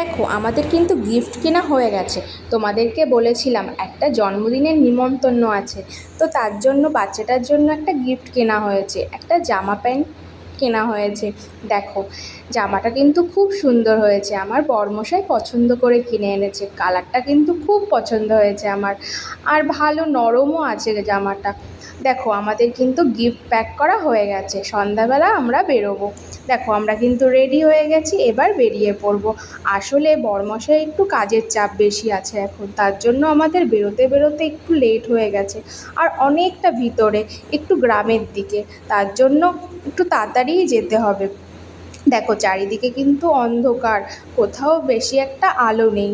দেখো, আমাদের কিন্তু গিফট কেনা হয়ে গেছে। তোমাদেরকে বলেছিলাম, একটা জন্মদিনের নিমন্তন্ন আছে। তো তার জন্য, বাচ্চাটার জন্য একটা গিফট কেনা হয়েছে। একটা জামা প্যান্ট কেনা হয়েছে। দেখো, জামাটা কিন্তু খুব সুন্দর হয়েছে। আমার বরমশাই পছন্দ করে কিনে এনেছে। কালারটা কিন্তু খুব পছন্দ হয়েছে আমার। আর ভালো নরমও আছে জামাটা। দেখো, আমাদের কিন্তু গিফট প্যাক করা হয়ে গেছে। সন্ধ্যাবেলা আমরা বেরোবো। দেখো, আমরা কিন্তু রেডি হয়ে গেছি, এবার বেরিয়ে পড়ব। আসলে বরমশাই একটু কাজের চাপ বেশি আছে এখন। তার জন্য আমাদের বেরোতে বেরোতে একটু লেট হয়ে গেছে। আর অনেকটা ভিতরে, একটু গ্রামের দিকে। তার জন্য একটু তাড়াতাড়িই যেতে হবে। দেখো, চারিদিকে কিন্তু অন্ধকার, কোথাও বেশি একটা আলো নেই।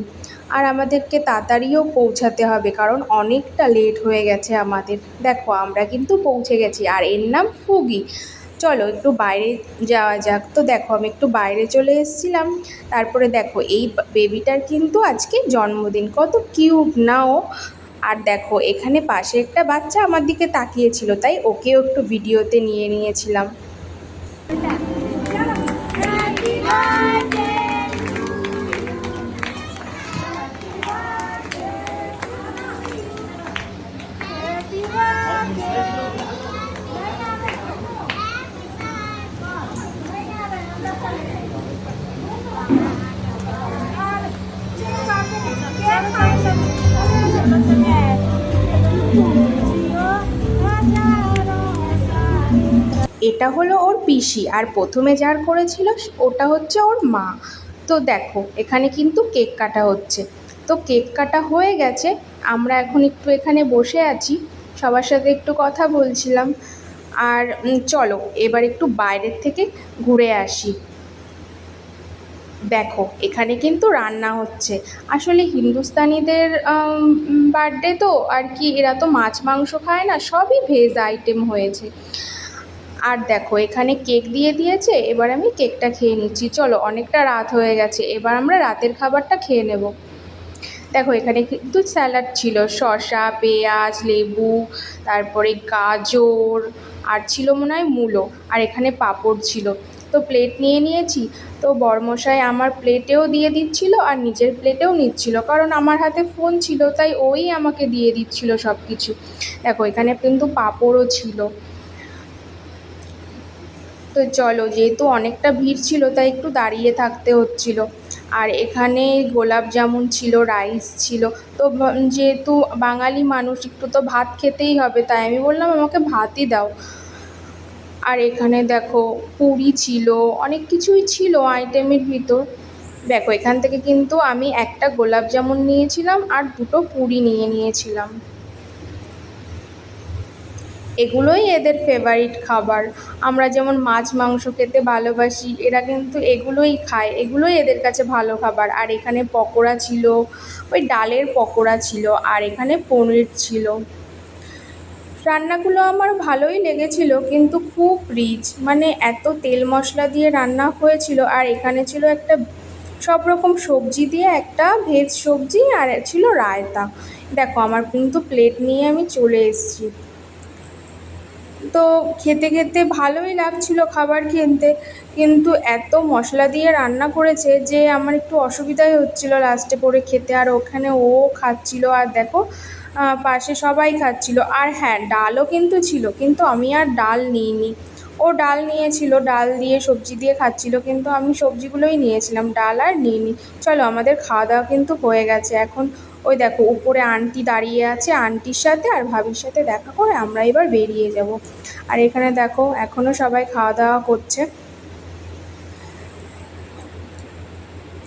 আর আমাদেরকে তাড়াতাড়িও পৌঁছাতে হবে, কারণ অনেকটা লেট হয়ে গেছে আমাদের। দেখো, আমরা কিন্তু পৌঁছে গেছি, আর এর নাম ফুগি চলো, একটু বাইরে যাওয়া যাক। তো দেখো, আমি একটু বাইরে চলে এসেছিলাম। তারপরে দেখো, এই বেবিটার কিন্তু আজকে জন্মদিন। কত কিউট না ও আর দেখো, এখানে পাশে একটা বাচ্চা আমার দিকে তাকিয়েছিল, তাই ওকেও একটু ভিডিওতে নিয়ে নিয়েছিলাম। এটা হলো ওর পিসি। আর প্রথমে যার করেছিল ওটা হচ্ছে ওর মা। তো দেখো, এখানে কিন্তু কেক কাটা হচ্ছে। তো কেক কাটা হয়ে গেছে। আমরা এখন একটু এখানে বসে আছি। সবার সাথে একটু কথা বলছিলাম। আর চলো, এবার একটু বাইরের থেকে ঘুরে আসি। দেখো, এখানে কিন্তু রান্না হচ্ছে। আসলে হিন্দুস্তানিদের বার্থডে তো, আর কি এরা তো মাছ, মাংস খায় না, সবই ভেজ আইটেম হয়েছে। আর দেখো, এখানে কেক দিয়ে দিয়েছে, এবার আমি কেকটা খেয়ে নিচ্ছি। চলো, অনেকটা রাত হয়ে গেছে, এবার আমরা রাতের খাবারটা খেয়ে নেব। দেখো, এখানে কিন্তু স্যালাড ছিল, শসা, পেঁয়াজ, লেবু, তারপরে গাজর, আর ছিল মনে হয় মূলো, আর এখানে পাঁপড় ছিল। তো প্লেট নিয়ে নিয়েছি, তো বরমশাই আমার প্লেটেও দিয়ে দিচ্ছিল আর নিজের প্লেটেও নিচ্ছিল, কারণ আমার হাতে ফোন ছিল, তাই ওই আমাকে দিয়ে দিচ্ছিল সব কিছু দেখো, এখানে কিন্তু পাঁপড়ও ছিল। তো চলো, যেহেতু অনেকটা ভিড় ছিল, তাই একটু দাঁড়িয়ে থাকতে হচ্ছিল। আর এখানে গোলাপ জামুন ছিল, রাইস ছিল। তো যেহেতু বাঙালি মানুষ, একটু তো ভাত খেতেই হবে, তাই আমি বললাম, আমাকে ভাতই দাও। আর এখানে দেখো, পুরি ছিল, অনেক কিছুই ছিল আইটেমের ভিতর। দেখো, এখান থেকে কিন্তু আমি একটা গোলাপ জামুন নিয়েছিলাম, আর দুটো পুরি নিয়ে নিয়েছিলাম। এগুলোই এদের ফেভারিট খাবার। আমরা যেমন মাছ, মাংস খেতে ভালোবাসি, এরা কিন্তু এগুলোই খায়। এগুলোই এদের কাছে ভালো খাবার। আর এখানে পকোড়া ছিল, ওই ডালের পকোড়া ছিল, আর এখানে পনির ছিল। রান্নাগুলো আমার ভালোই লেগেছিল, কিন্তু খুব রিচ মানে এত তেল মশলা দিয়ে রান্না হয়েছিল, আর এখানে ছিল একটা সব রকম সবজি দিয়ে একটা ভেজ সবজি, আর ছিল রায়তা। দেখো, আমার কিন্তু প্লেট নিয়ে আমি চলে এসেছি। তো খেতে খেতে ভালোই লাগছিল খাবার খেতে। কিন্তু এত মশলা দিয়ে রান্না করেছে যে আমার একটু অসুবিধাই হচ্ছিল লাস্টে পরে খেতে। আর ওখানে ও খাচ্ছিল আর দেখো পাশে সবাই খাচ্ছিল। আর হ্যাঁ ডালও কিন্তু ছিল, কিন্তু আমি আর ডাল নিইনি। ও ডাল নিয়েছিল, ডাল দিয়ে সবজি দিয়ে খাচ্ছিল, কিন্তু আমি সবজিগুলোই নিয়েছিলাম, ডাল আর নিইনি চলো আমাদের খাওয়া দাওয়া কিন্তু হয়ে গেছে। এখন ওই দেখো, উপরে আন্টি দাঁড়িয়ে আছে, আন্টির সাথে আর ভাবির সাথে দেখা করে আমরা এবার বেরিয়ে যাব। আর এখানে দেখো এখনও সবাই খাওয়া দাওয়া করছে।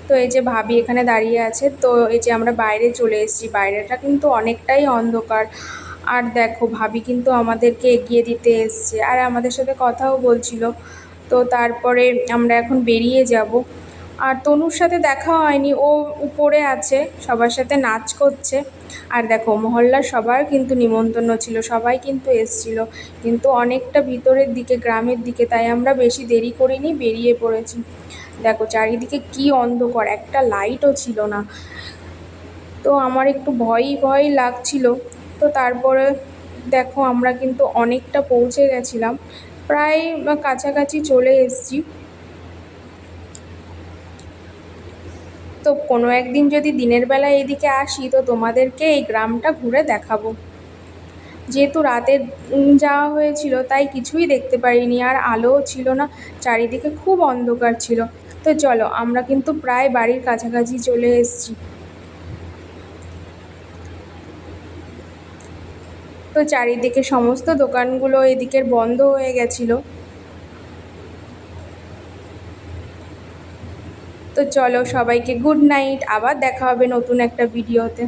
তো এই যে ভাবি এখানে দাঁড়িয়ে আছে, তো এই যে আমরা বাইরে চলে এসেছি, বাইরেটা কিন্তু অনেকটাই অন্ধকার। আর দেখো, ভাবি কিন্তু আমাদেরকে এগিয়ে দিতে এসছে। আর আমাদের সাথে কথাও বলছিল। তো তারপরে আমরা এখন বেরিয়ে যাব। আর তনুর সাথে দেখা হয়নি। ও উপরে আছে, সবার সাথে নাচ করছে। আর দেখো, মহল্লার সবার কিন্তু নিমন্ত্রণ ছিল, সবাই কিন্তু এসছিল। কিন্তু অনেকটা ভিতরের দিকে, গ্রামের দিকে, তাই আমরা বেশি দেরি করিনি, বেরিয়ে পড়েছি। দেখো, চারিদিকে কি অন্ধকার, একটা লাইটও ছিল না। তো আমার একটু ভয়ই ভয় লাগছিল। তো তারপরে দেখো আমরা কিন্তু অনেকটা পৌঁছে গেছিলাম। প্রায় কাছাকাছি চলে এসেছি। তো কোনো একদিন যদি দিনের বেলা এদিকে আসি, তো তোমাদেরকে এই গ্রামটা ঘুরে দেখাবো। যেহেতু রাতে যাওয়া হয়েছিল, তাই কিছুই দেখতে পারিনি। আর আলোও ছিল না, চারিদিকে খুব অন্ধকার ছিল। তো চলো, আমরা কিন্তু প্রায় বাড়ির কাছাকাছি চলে এসেছি। তো চারিদিকে সমস্ত দোকানগুলো এদিকের বন্ধ হয়ে গেছিল। তো চলো সবাইকে গুড নাইট, আবার দেখা হবে নতুন একটা ভিডিওতে।